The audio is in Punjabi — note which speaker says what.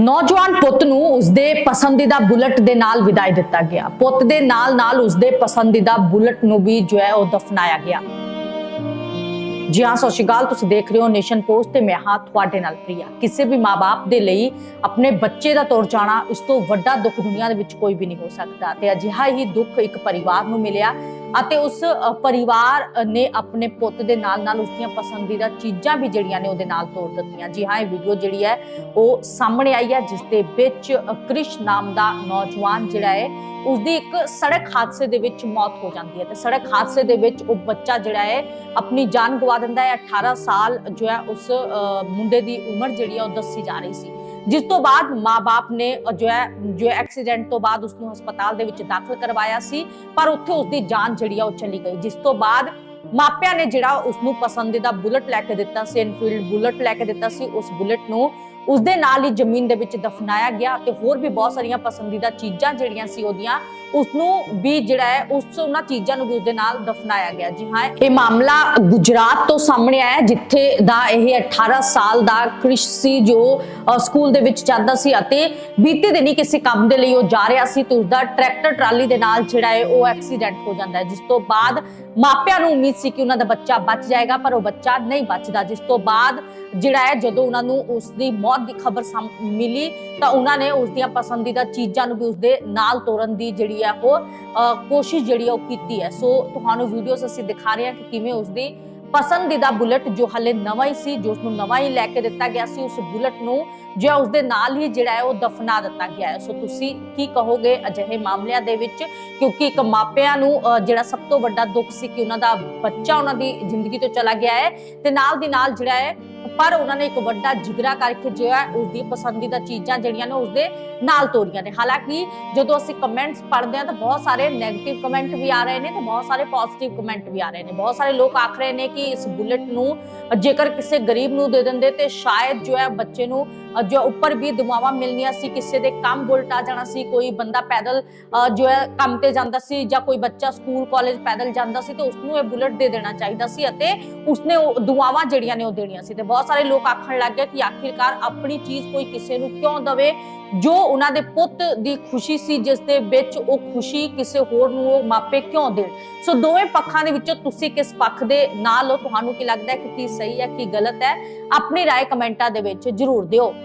Speaker 1: ਨੌਜਵਾਨ ਪੁੱਤ ਨੂੰ ਉਸਦੇ ਪਸੰਦੀਦਾ ਬੁਲਟ ਦੇ ਨਾਲ ਵਿਦਾਈ ਦਿੱਤਾ ਗਿਆ। ਪੁੱਤ ਦੇ ਨਾਲ ਨਾਲ ਉਸਦੇ ਪਸੰਦੀਦਾ ਬੁਲਟ ਨੂੰ ਵੀ ਜੋ ਹੈ ਉਹ ਦਫਨਾਇਆ ਗਿਆ। ਜੀ ਹਾਂ, ਸਤਿ ਸ਼੍ਰੀ ਅਕਾਲ। ਤੁਸੀਂ ਦੇਖ ਰਹੇ ਹੋ ਨੇਸ਼ਨ ਪੋਸਟ ਤੇ ਮੈਂ ਹਾਂ ਤੁਹਾਡੇ ਨਾਲ ਪ੍ਰਿਆ। ਕਿਸੇ ਵੀ ਮਾਪੇ ਦੇ ਲਈ ਆਪਣੇ ਬੱਚੇ ਦਾ ਤੁਰ ਜਾਣਾ ਇਸ ਤੋਂ ਵੱਡਾ ਦੁੱਖ ਦੁਨੀਆ ਦੇ ਵਿੱਚ ਕੋਈ ਵੀ ਨਹੀਂ ਹੋ ਸਕਦਾ। ਤੇ ਅਜਿਹਾ ਹੀ ਦੁੱਖ ਇੱਕ ਪਰਿਵਾਰ ਨੂੰ ਮਿਲਿਆ ਅਤੇ ਉਸ ਪਰਿਵਾਰ ਨੇ ਆਪਣੇ ਪੁੱਤ ਦੇ ਨਾਲ ਨਾਲ ਉਸ ਦੀਆਂ ਪਸੰਦੀਦਾ ਚੀਜ਼ਾਂ ਵੀ ਜਿਹੜੀਆਂ ਨੇ ਉਹਦੇ ਨਾਲ ਤੋਰ ਦਿੱਤੀਆਂ। ਜੀ ਹਾਂ, ਇਹ ਵੀਡੀਓ ਜਿਹੜੀ ਹੈ, ਉਹ ਸਾਹਮਣੇ ਆਈ ਹੈ, ਜਿਸ ਦੇ ਵਿੱਚ ਕ੍ਰਿਸ਼ ਨਾਮ ਦਾ ਨੌਜਵਾਨ ਜਿਹੜਾ ਹੈ ਉਸ ਦੀ ਇੱਕ ਸੜਕ ਹਾਦਸੇ ਦੇ ਵਿੱਚ ਮੌਤ ਹੋ ਜਾਂਦੀ ਹੈ। ਤੇ ਸੜਕ ਹਾਦਸੇ ਦੇ ਵਿੱਚ ਉਹ ਬੱਚਾ ਜਿਹੜਾ ਹੈ, ਆਪਣੀ ਜਾਨ ਗਵਾ ਦਿੰਦਾ ਹੈ। 18 ਸਾਲ ਜੋ ਹੈ, ਉਸ ਮੁੰਡੇ ਦੀ ਉਮਰ ਜਿਹੜੀ ਹੈ, ਉਹ ਦੱਸੀ ਜਾ ਰਹੀ ਸੀ। ਜਿਸ ਤੋਂ ਬਾਅਦ ਮਾਪੇ ਨੇ ਜੋ ਹੈ, ਜੋ ਐਕਸੀਡੈਂਟ ਤੋਂ ਬਾਅਦ ਉਸ ਨੂੰ ਹਸਪਤਾਲ ਦੇ ਵਿੱਚ ਦਾਖਲ ਕਰਵਾਇਆ ਸੀ, ਪਰ ਉੱਥੇ ਉਸ ਦੀ ਜਾਨ ਜਿਹੜੀ ਆ ਉਹ ਚਲੀ ਗਈ। ਜਿਸ ਤੋਂ ਬਾਅਦ ਮਾਪਿਆਂ ਨੇ ਜਿਹੜਾ ਉਸ ਨੂੰ ਪਸੰਦੀਦਾ ਬੁਲਟ ਲੈ ਕੇ ਦਿੱਤਾ ਸੀ ਐਨਫੀਲਡ ਬੁਲਟ ਲੈ ਕੇ ਦਿੱਤਾ ਸੀ, ਉਸ ਬੁਲਟ ਨੂੰ ਉਸ ਦੇ ਨਾਲ ਹੀ ਜ਼ਮੀਨ ਦੇ ਵਿੱਚ ਦਫਨਾਇਆ ਗਿਆ ਤੇ ਹੋਰ ਵੀ ਬਹੁਤ ਸਾਰੀਆਂ ਪਸੰਦੀਦਾ ਚੀਜ਼ਾਂ ਜਿਹੜੀਆਂ ਸੀ ਉਹਦੀਆਂ ਉਸ ਨੂੰ ਵੀ ਜਿਹੜਾ ਹੈ, ਉਸ ਉਹਨਾਂ ਚੀਜ਼ਾਂ ਨੂੰ ਵੀ ਉਸ ਦੇ ਨਾਲ ਦਫਨਾਇਆ ਗਿਆ। ਜੀ ਹਾਂ, ਇਹ ਮਾਮਲਾ ਗੁਜਰਾਤ ਤੋਂ ਸਾਹਮਣੇ ਆਇਆ ਜਿੱਥੇ ਦਾ ਇਹ 18 ਸਾਲ ਦਾ ਕ੍ਰਿਸ਼ ਸੀ ਜੋ ਸਕੂਲ ਦੇ ਵਿੱਚ ਜਾਂਦਾ ਸੀ ਅਤੇ ਬੀਤੇ ਦਿਨ ਹੀ ਕਿਸੇ ਕੰਮ ਦੇ ਲਈ ਉਹ ਜਾ ਰਿਹਾ ਸੀ ਤੇ ਉਸਦਾ ਟਰੈਕਟਰ ਟਰਾਲੀ ਦੇ ਨਾਲ ਜਿਹੜਾ ਹੈ, ਉਹ ਐਕਸੀਡੈਂਟ ਹੋ ਜਾਂਦਾ ਹੈ, ਜਿਸ ਤੋਂ ਬਾਅਦ ਮਾਪਿਆਂ ਨੂੰ ਉਮੀਦ ਸੀ ਕਿ ਉਹਨਾਂ ਦਾ ਬੱਚਾ ਬਚ ਜਾਏਗਾ, ਪਰ ਉਹ ਬੱਚਾ ਨਹੀਂ ਬਚਦਾ, ਜਿਸ ਤੋਂ ਬਾਅਦ ਜਿਹੜਾ ਹੈ, ਜਦੋਂ ਉਹਨਾਂ ਨੂੰ ਉਸ ਦੀ ਮੌਤ ਦੀ ਖਬਰ ਮਿਲੀ ਤਾਂ ਉਹਨਾਂ ਨੇ ਉਸ ਦੀਆਂ ਪਸੰਦੀਦਾ ਚੀਜ਼ਾਂ ਨੂੰ ਵੀ ਉਸ ਦੇ ਨਾਲ ਤੋਰਨ ਦੀ ਜਿਹੜੀ ਹੈ ਉਹ ਕੋਸ਼ਿਸ਼ ਜਿਹੜੀ ਉਹ ਕੀਤੀ ਹੈ। ਸੋ ਤੁਹਾਨੂੰ ਵੀਡੀਓਸ ਅਸੀਂ ਦਿਖਾ ਰਹੇ ਹਾਂ ਕਿ ਕਿਵੇਂ ਉਸ ਦੀ ਪਸੰਦੀਦਾ ਬੁਲਟ ਜੋ ਹਲੇ ਨਵਾਂ ਹੀ ਸੀ, ਜੋ ਉਸ ਨੂੰ ਨਵਾਂ ਹੀ ਲੈ ਕੇ ਦਿੱਤਾ ਗਿਆ ਸੀ, ਉਸ ਬੁਲਟ ਨੂੰ ਜੋ ਉਸ ਦੇ ਨਾਲ ਹੀ ਜਿਹੜਾ ਹੈ ਉਹ ਦਫਨਾ ਦਿੱਤਾ ਗਿਆ ਹੈ। ਸੋ ਤੁਸੀਂ ਕੀ ਕਹੋਗੇ ਅਜਿਹੇ ਮਾਮਲਿਆਂ ਦੇ ਵਿੱਚ? ਕਿਉਂਕਿ ਇੱਕ ਮਾਪਿਆਂ ਨੂੰ ਜਿਹੜਾ ਸਭ ਤੋਂ ਵੱਡਾ ਦੁੱਖ ਸੀ ਕਿ ਉਹਨਾਂ ਦਾ ਬੱਚਾ ਉਹਨਾਂ ਦੀ ਜ਼ਿੰਦਗੀ ਤੋਂ ਚਲਾ ਗਿਆ ਹੈ ਤੇ ਨਾਲ ਦੀ ਨਾਲ ਜਿਹੜਾ ਹੈ ਪਰ ਉਹਨਾਂ ਨੇ ਇੱਕ ਵੱਡਾ ਜਿਗਰਾ ਕਰਕੇ ਜੋ ਹੈ ਉਸ ਦੀ ਪਸੰਦੀਦਾ ਚੀਜ਼ਾਂ ਜਿਹੜੀਆਂ ਨੇ ਉਸ ਦੇ ਨਾਲ ਤੋਰੀਆਂ ਨੇ। ਹਾਲਾਂਕਿ ਜਦੋਂ ਅਸੀਂ ਕਮੈਂਟਸ ਪੜ੍ਹਦੇ ਹਾਂ ਤਾਂ ਬਹੁਤ ਸਾਰੇ 네ਗੇਟਿਵ ਕਮੈਂਟ ਵੀ ਆ ਰਹੇ ਨੇ ਤੇ ਬਹੁਤ ਸਾਰੇ ਪੋਜ਼ਿਟਿਵ ਕਮੈਂਟ ਵੀ ਆ ਰਹੇ ਨੇ। ਬਹੁਤ ਸਾਰੇ ਲੋਕ ਆਖ ਰਹੇ ਨੇ ਕਿ ਇਸ ਬੁਲਟ ਨੂੰ ਜੇਕਰ ਕਿਸੇ ਗਰੀਬ ਨੂੰ ਦੇ ਦਿੰਦੇ ਤੇ ਸ਼ਾਇਦ ਜੋ ਹੈ ਬੱਚੇ ਨੂੰ ਜੋ ਉੱਪਰ ਵੀ ਦੁਆਵਾਂ ਮਿਲਣੀਆਂ ਸੀ ਕਿਸੇ ਦੇ ਕੰਮ ਬੁਲਟ ਆ ਜਾਣਾ ਸੀ ਕੋਈ ਬੰਦਾ ਪੈਦਲ ਅ, ਜੋ ਹੈ ਕੰਮ ਤੇ ਜਾਂਦਾ ਸੀ ਜਾਂ ਕੋਈ ਬੱਚਾ ਸਕੂਲ ਕਾਲਜ ਪੈਦਲ ਜਾਂਦਾ ਸੀ ਤੇ ਉਸ ਨੂੰ ਇਹ ਬੁਲਟ ਦੇ ਦੇਣਾ ਚਾਹੀਦਾ ਸੀ ਅਤੇ ਉਸਨੇ ਉਹ ਦੁਆਵਾਂ ਜਿਹੜੀਆਂ ਨੇ ਉਹ ਦੇਣੀਆਂ ਸੀ ਤੇ ਬਹੁਤ ਸਾਰੇ ਲੋਕ ਆਖਣ ਲੱਗ ਗਏ ਕਿ ਆਖਿਰਕਾਰ ਆਪਣੀ ਚੀਜ਼ ਕੋਈ ਕਿਸੇ ਨੂੰ ਕਿਉਂ ਦਵੇ ਜੋ ਉਹਨਾਂ ਦੇ ਪੁੱਤ ਦੀ ਖੁਸ਼ੀ ਸੀ ਜਿਸ ਦੇ ਵਿੱਚ ਉਹ ਖੁਸ਼ੀ ਕਿਸੇ ਹੋਰ ਨੂੰ ਉਹ ਮਾਪੇ ਕਿਉਂ ਦੇਣ ਸੋ ਦੋਵੇਂ ਪੱਖਾਂ ਦੇ ਵਿੱਚੋਂ ਤੁਸੀਂ ਕਿਸ ਪੱਖ ਦੇ ਨਾਲ ਹੋ ਤੁਹਾਨੂੰ ਕੀ ਲੱਗਦਾ ਹੈ ਕਿ ਕੀ ਸਹੀ ਹੈ ਕੀ ਗਲਤ ਹੈ ਆਪਣੀ رائے ਕਮੈਂਟਾਂ ਦੇ ਵਿੱਚ ਜਰੂਰ ਦਿਓ